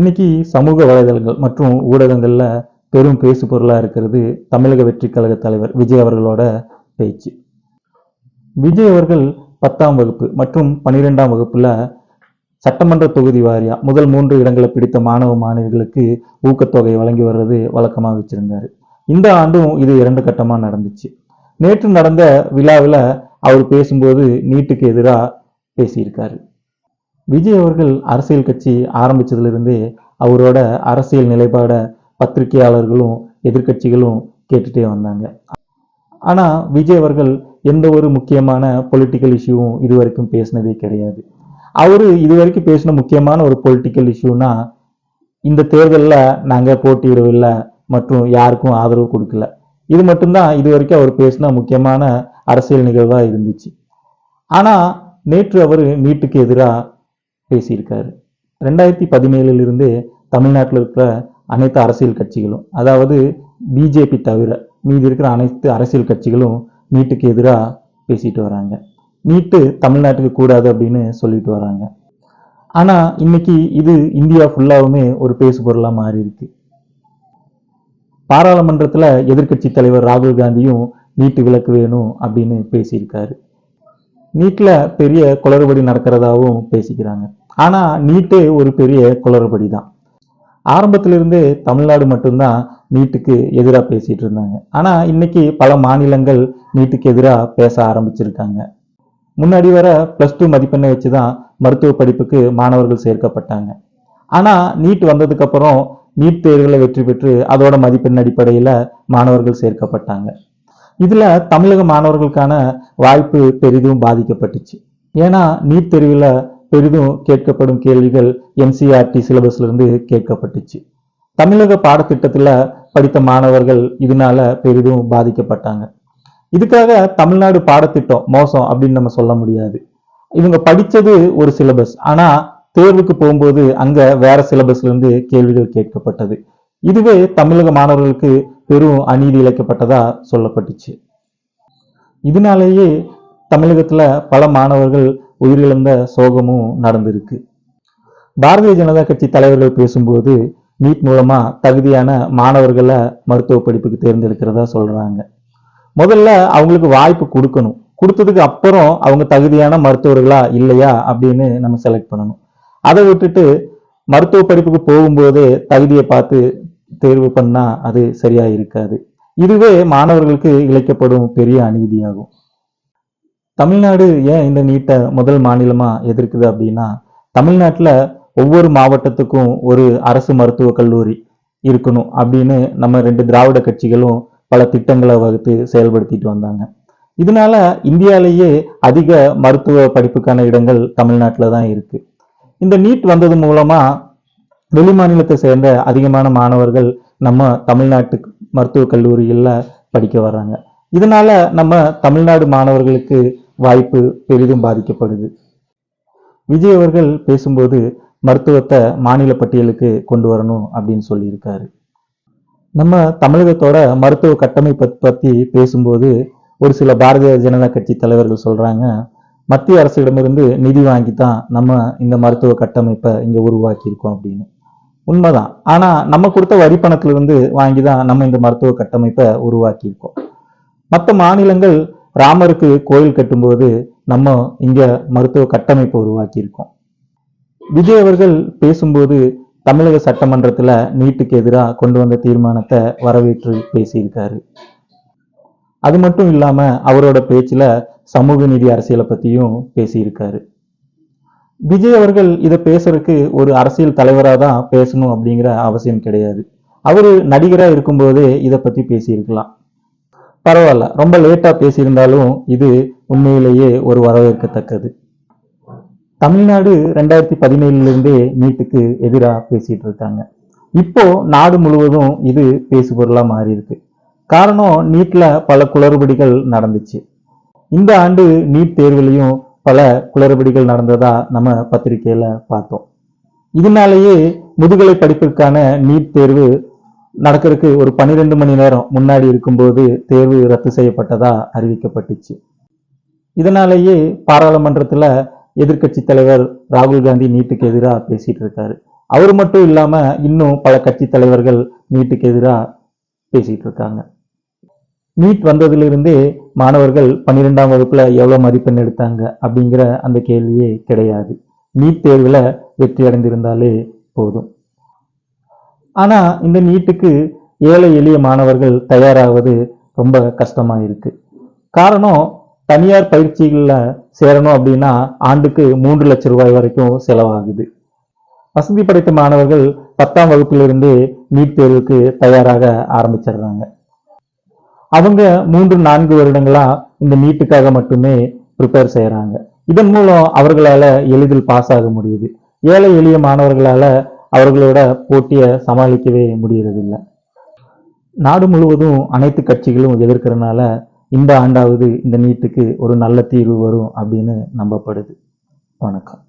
இன்னைக்கு சமூக வலைதளங்கள் மற்றும் ஊடகங்களில் பெரும் பேசு பொருளாக இருக்கிறது தமிழக வெற்றி கழக தலைவர் விஜய் அவர்களோட பேச்சு. விஜய் அவர்கள் பத்தாம் வகுப்பு மற்றும் பன்னிரெண்டாம் வகுப்பில் சட்டமன்ற தொகுதி வாரியா முதல் மூன்று இடங்களை பிடித்த மாணவ மாணவிகளுக்கு ஊக்கத்தொகை வழங்கி வர்றது வழக்கமாக வச்சிருந்தாரு. இந்த ஆண்டும் இது இரண்டு கட்டமாக நடந்துச்சு. நேற்று நடந்த விழாவில் அவர் பேசும்போது நீட்டுக்கு எதிராக பேசியிருக்காரு. விஜய் அவர்கள் அரசியல் கட்சி ஆரம்பித்ததுலேருந்தே அவரோட அரசியல் நிலைப்பாட பத்திரிகையாளர்களும் எதிர்க்கட்சிகளும் கேட்டுட்டே வந்தாங்க. ஆனால் விஜய் அவர்கள் எந்த ஒரு முக்கியமான பொலிட்டிக்கல் இஷ்யூவும் இதுவரைக்கும் பேசினதே கிடையாது. அவரு இதுவரைக்கும் பேசின முக்கியமான ஒரு பொலிட்டிக்கல் இஷ்யூனா இந்த தேர்தலில் நாங்கள் போட்டியிடவில்லை மற்றும் யாருக்கும் ஆதரவு கொடுக்கல. இது மட்டும்தான் இது வரைக்கும் அவர் பேசின முக்கியமான அரசியல் நிகழ்வாக இருந்துச்சு. ஆனால் நேற்று அவர் நீட்டுக்கு எதிராக பேசியிருக்காரு. ரெண்டாயிரத்தி பதினேழுலிருந்தே தமிழ்நாட்டில் இருக்கிற அனைத்து அரசியல் கட்சிகளும் அதாவது பிஜேபி தவிர மீதி இருக்கிற அனைத்து அரசியல் கட்சிகளும் நீட்டுக்கு எதிராக பேசிட்டு வராங்க. நீட்டு தமிழ்நாட்டுக்கு கூடாது அப்படின்னு சொல்லிட்டு வராங்க. ஆனால் இன்னைக்கு இது இந்தியா ஃபுல்லாகவுமே ஒரு பேசு பொருளா மாறி இருக்கு பாராளுமன்றத்தில் எதிர்க்கட்சி தலைவர் ராகுல் காந்தியும் நீட்டு விலக்கு வேணும் அப்படின்னு பேசியிருக்காரு. நீட்டில் பெரிய குளறுபடி நடக்கிறதாகவும் பேசிக்கிறாங்க. ஆனா நீட்டே ஒரு பெரிய குளறுபடி தான் ஆரம்பத்திலிருந்தே தமிழ்நாடு மட்டும்தான் நீட்டுக்கு எதிராக பேசிட்டு இருந்தாங்க. ஆனா இன்னைக்கு பல மாநிலங்கள் நீட்டுக்கு எதிராக பேச ஆரம்பிச்சிருக்காங்க. முன்னாடி வர ப்ளஸ் டூ மதிப்பெண்ணை வச்சு தான் மருத்துவ படிப்புக்கு மாணவர்கள் சேர்க்கப்பட்டாங்க. ஆனா நீட் வந்ததுக்கப்புறம் நீட் தேர்வில் வெற்றி பெற்று அதோட மதிப்பெண் அடிப்படையில் மாணவர்கள் சேர்க்கப்பட்டாங்க. இதுல தமிழக மாணவர்களுக்கான வாய்ப்பு பெரிதும் பாதிக்கப்பட்டுச்சு. ஏன்னா நீட் தேர்வில் பெரிதும் கேட்கப்படும் கேள்விகள் என்சிஆர்டி சிலபஸ்ல இருந்து கேட்கப்பட்டுச்சு. தமிழக பாடத்திட்டத்துல படித்த மாணவர்கள் இதனால பெரிதும் பாதிக்கப்பட்டாங்க. இதுக்காக தமிழ்நாடு பாடத்திட்டம் மோசம் அப்படின்னு நம்ம சொல்ல முடியாது. இவங்க படிச்சது ஒரு சிலபஸ் ஆனா தேர்வுக்கு போகும்போது அங்க வேற சிலபஸ்ல இருந்து கேள்விகள் கேட்கப்பட்டது. இதுவே தமிழக மாணவர்களுக்கு பெரும் அநீதி இழைக்கப்பட்டதா சொல்லப்பட்டுச்சு. இதனாலேயே தமிழகத்துல பல மாணவர்கள் உயிரிழந்த சோகமும் நடந்திருக்கு. பாரதிய ஜனதா கட்சி தலைவர்கள் பேசும்போது நீட் மூலமாக தகுதியான மாணவர்களை மருத்துவ படிப்புக்கு தேர்ந்தெடுக்கிறதா சொல்கிறாங்க முதல்ல அவங்களுக்கு வாய்ப்பு கொடுக்கணும். கொடுத்ததுக்கு அப்புறம் அவங்க தகுதியான மருத்துவர்களா இல்லையா அப்படின்னு நம்ம செலக்ட் பண்ணணும். அதை விட்டுட்டு மருத்துவ படிப்புக்கு போகும்போதே தகுதியை பார்த்து தேர்வு பண்ணால் அது சரியாக இருக்காது. இதுவே மாணவர்களுக்கு இழைக்கப்படும் பெரிய அநீதியாகும். தமிழ்நாடு ஏன் இந்த நீட்டை முதல் மாநிலமாக எதிர்க்குது அப்படின்னா தமிழ்நாட்டில் ஒவ்வொரு மாவட்டத்துக்கும் ஒரு அரசு மருத்துவக் கல்லூரி இருக்கணும் அப்படின்னு நம்ம ரெண்டு திராவிட கட்சிகளும் பல திட்டங்களை வகுத்து செயல்படுத்திட்டு வந்தாங்க. இதனால இந்தியாலேயே அதிக மருத்துவ படிப்புக்கான இடங்கள் தமிழ்நாட்டில் தான் இருக்கு. இந்த நீட் வந்தது மூலமா வெளி மாநிலத்தை சேர்ந்த அதிகமான மாணவர்கள் நம்ம தமிழ்நாட்டு மருத்துவக் கல்லூரிகளில் படிக்க வர்றாங்க. இதனால நம்ம தமிழ்நாடு மாணவர்களுக்கு வாய்ப்பு பெரிதும் பாதிக்கப்படுது. விஜய் அவர்கள் பேசும்போது மருத்துவத்தை மாநில பட்டியலுக்கு கொண்டு வரணும் அப்படின்னு சொல்லியிருக்காரு. நம்ம தமிழகத்தோட மருத்துவ கட்டமைப்பை பற்றி பேசும்போது ஒரு சில பாரதிய ஜனதா கட்சி தலைவர்கள் சொல்கிறாங்க மத்திய அரசிடமிருந்து நிதி வாங்கி தான் நம்ம இந்த மருத்துவ கட்டமைப்பை இங்கே உருவாக்கியிருக்கோம் அப்படின்னு. உண்மைதான். ஆனால் நம்ம கொடுத்த வரி பணத்திலிருந்து வாங்கி தான் நம்ம இந்த மருத்துவ கட்டமைப்பை உருவாக்கியிருக்கோம். மற்ற மாநிலங்கள் ராமருக்கு கோயில் கட்டும்போது நம்ம இங்க மருத்துவ கட்டமைப்பை உருவாக்கியிருக்கோம். விஜய் அவர்கள் பேசும்போது தமிழக சட்டமன்றத்தில் நீட்டுக்கு எதிராக கொண்டு வந்த தீர்மானத்தை வரவேற்று பேசியிருக்காரு. அது மட்டும் இல்லாமல் அவரோட பேச்சில் சமூக நீதி அரசியலை பற்றியும் பேசியிருக்காரு. விஜய் அவர்கள் இதை பேசுறதுக்கு ஒரு அரசியல் தலைவராக தான் பேசணும் அப்படிங்கிற அவசியம் கிடையாது. அவர் நடிகராக இருக்கும்போதே இதை பற்றி பேசியிருக்கலாம். பரவாயில்ல. ரொம்ப லேட்டாக பேசியிருந்தாலும் இது உண்மையிலேயே ஒரு வரவேற்கத்தக்கது. தமிழ்நாடு ரெண்டாயிரத்தி பதினேழுல இருந்தே நீட்டுக்கு எதிராக பேசிகிட்டு இருக்காங்க இப்போ நாடு முழுவதும் இது பேசுபொருளாக மாறியிருக்கு. மாறி இருக்கு காரணம் நீட்டில் பல குளறுபடிகள் நடந்துச்சு. இந்த ஆண்டு நீட் தேர்விலையும் பல குளறுபடிகள் நடந்ததா நம்ம பத்திரிகையில் பார்த்தோம். இதனாலேயே முதுகலை படிப்பிற்கான நீட் தேர்வு நடக்கிறதுக்கு ஒரு பன்னிரெண்டு மணி நேரம் முன்னாடி இருக்கும்போது தேர்வு ரத்து செய்யப்பட்டதா அறிவிக்கப்பட்டுச்சு. இதனாலேயே பாராளுமன்றத்தில் எதிர்க்கட்சி தலைவர் ராகுல் காந்தி நீட்டுக்கு எதிராக பேசிட்டு இருக்காரு. அவர் மட்டும் இல்லாமல் இன்னும் பல கட்சி தலைவர்கள் நீட்டுக்கு எதிராக பேசிட்டு இருக்காங்க. நீட் வந்ததிலிருந்தே மாணவர்கள் பன்னிரெண்டாம் வகுப்பில் எவ்வளோ மதிப்பெண் எடுத்தாங்க அப்படிங்கிற அந்த கேள்வியே கிடையாது. நீட் தேர்வில் வெற்றி அடைந்திருந்தாலே போதும். ஆனால் இந்த நீட்டுக்கு ஏழை எளிய மாணவர்கள் தயாராவது ரொம்ப கஷ்டமாக இருக்குது காரணம் தனியார் பயிற்சிகளில் சேரணும் அப்படின்னா ஆண்டுக்கு மூன்று லட்சம் ரூபாய் வரைக்கும் செலவாகுது. வசதி படைத்த மாணவர்கள் பத்தாம் வகுப்பிலிருந்தே நீட் தேர்வுக்கு தயாராக ஆரம்பிச்சிடுறாங்க. அவங்க மூன்று நான்கு வருடங்களாக இந்த நீட்டுக்காக மட்டுமே ப்ரிப்பேர் செய்கிறாங்க இதன் மூலம் அவர்களால் எளிதில் பாஸ் ஆக முடியுது. ஏழை எளிய மாணவர்களால் அவர்களோட போட்டியை சமாளிக்கவே முடியறதில்லை. நாடு முழுவதும் அனைத்து கட்சிகளும் எதிர்க்கிறனால இந்த ஆண்டாவது இந்த நீட்டுக்கு ஒரு நல்ல தீர்வு வரும் அப்படின்னு நம்பப்படுது. வணக்கம்.